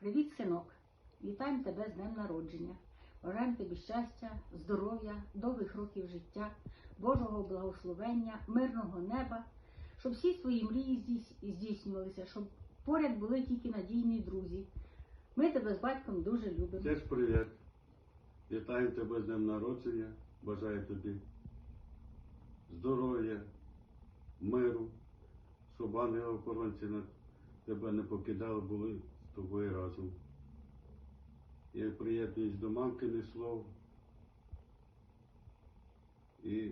Привіт, синок! Вітаємо тебе з днем народження. Бажаємо тобі щастя, здоров'я, довгих років життя, Божого благословення, мирного неба, щоб всі твої мрії здійс- здійснювалися, щоб поряд були тільки надійні друзі. Ми тебе з батьком дуже любимо. Теж привіт. Вітаю тебе з днем народження. Бажаю тобі здоров'я, миру, щоб ангели-охоронці на тебе не покидали, були з тобою разом. Я приєднуюсь до мамкиних слов. І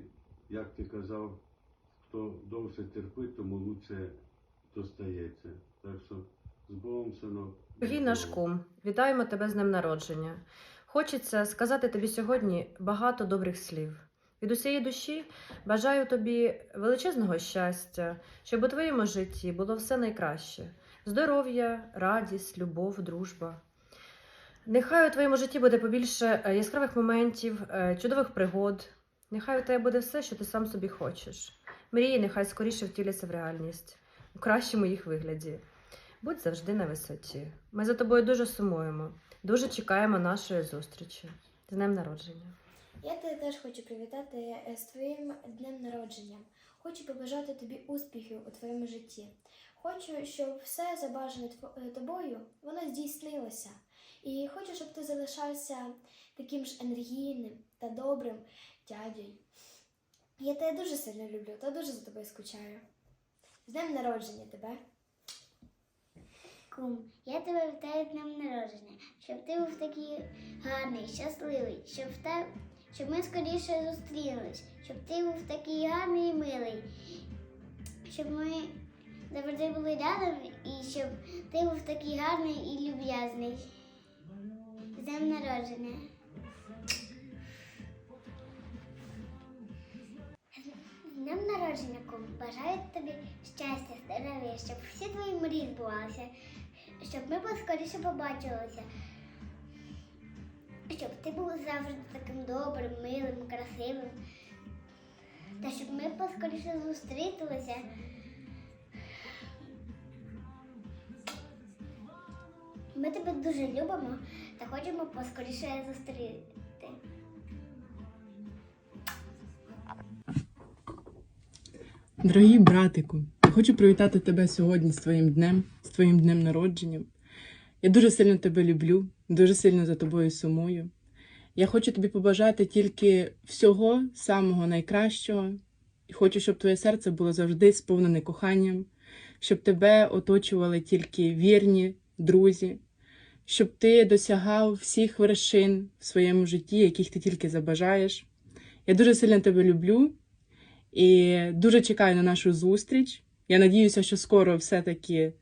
як ти казав, хто довше терпить, тому лучше достається. Так що з Богом, синок. Наш кум, вітаємо тебе з днем народження. Хочеться сказати тобі сьогодні багато добрих слів. Від усієї душі бажаю тобі величезного щастя, щоб у твоєму житті було все найкраще: здоров'я, радість, любов, дружба. Нехай у твоєму житті буде побільше е, яскравих моментів, е, чудових пригод. Нехай у тебе буде все, що ти сам собі хочеш. Мрії нехай скоріше втіляться в реальність, у кращому їх вигляді. Будь завжди на висоті. Ми за тобою дуже сумуємо, дуже чекаємо нашої зустрічі. З днем народження. Я тебе теж хочу привітати е, з твоїм днем народження. Хочу побажати тобі успіхів у твоєму житті. Хочу, щоб все забажане е, тобою воно здійснилося. І хочу, щоб ти залишався таким ж енергійним та добрим дядею. Я тебе дуже сильно люблю та дуже за тобою скучаю. З днем народження тебе! Кум, я тебе вітаю з днем народження, щоб ти був такий гарний, щасливий, щоб, те, щоб ми скоріше зустрілись, щоб ти був такий гарний і милий, щоб ми завжди були рядом і щоб ти був такий гарний і люб'язний. З днем народження. Днем народження, кум. Бажаю тобі щастя, здоров'я, щоб всі твої мрії збувалися, щоб ми поскоріше побачилися. Щоб ти був завжди таким добрим, милим, красивим. Та щоб ми поскоріше зустрілися. Ми тебе дуже любимо та хочемо поскоріше зустріти. Дорогий братику, хочу привітати тебе сьогодні з твоїм днем, з твоїм днем народження. Я дуже сильно тебе люблю, дуже сильно за тобою сумую. Я хочу тобі побажати тільки всього самого найкращого. І хочу, щоб твоє серце було завжди сповнене коханням, щоб тебе оточували тільки вірні друзі, щоб ти досягав всіх вершин в своєму житті, яких ти тільки забажаєш. Я дуже сильно тебе люблю і дуже чекаю на нашу зустріч. Я надіюся, що скоро все-таки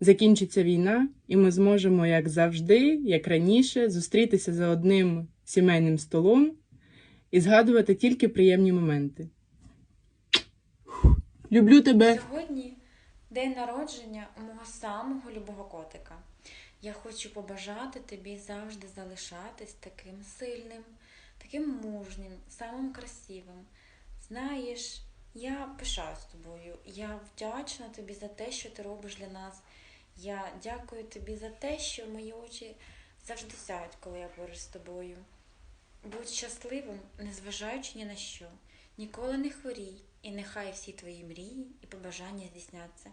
закінчиться війна, і ми зможемо, як завжди, як раніше, зустрітися за одним сімейним столом і згадувати тільки приємні моменти. Люблю тебе! Сьогодні день народження мого самого любого котика. Я хочу побажати тобі завжди залишатись таким сильним, таким мужнім, самим красивим. Знаєш, я пишаюсь тобою. Я вдячна тобі за те, що ти робиш для нас. Я дякую тобі за те, що мої очі завжди сяють, коли я поруч з тобою. Будь щасливим, незважаючи ні на що. Ніколи не хворій, і нехай всі твої мрії і побажання здійсняться.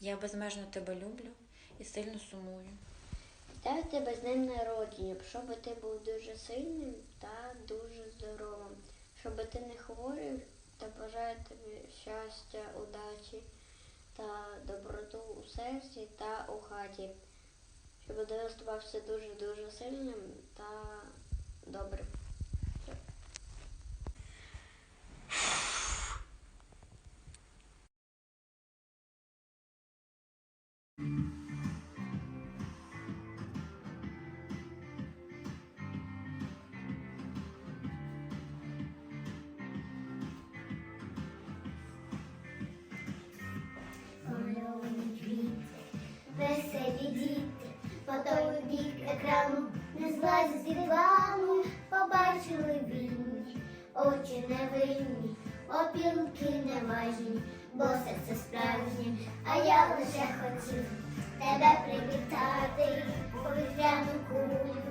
Я безмежно тебе люблю і сильно сумую. Вітаю тебе з ним народження, щоб ти був дуже сильним та дуже здоровим, щоб ти не хворів та бажаю тобі щастя, удачі та доброту у серці та у хаті, щоб ти оставався дуже-дуже сильним та добрим. Веселі діти, по той бік екрану не злазять з дивану, побачили вільні, очі невинні, опілки неважні, бо серце справжнє, а я лише хотів тебе привітати, повітати.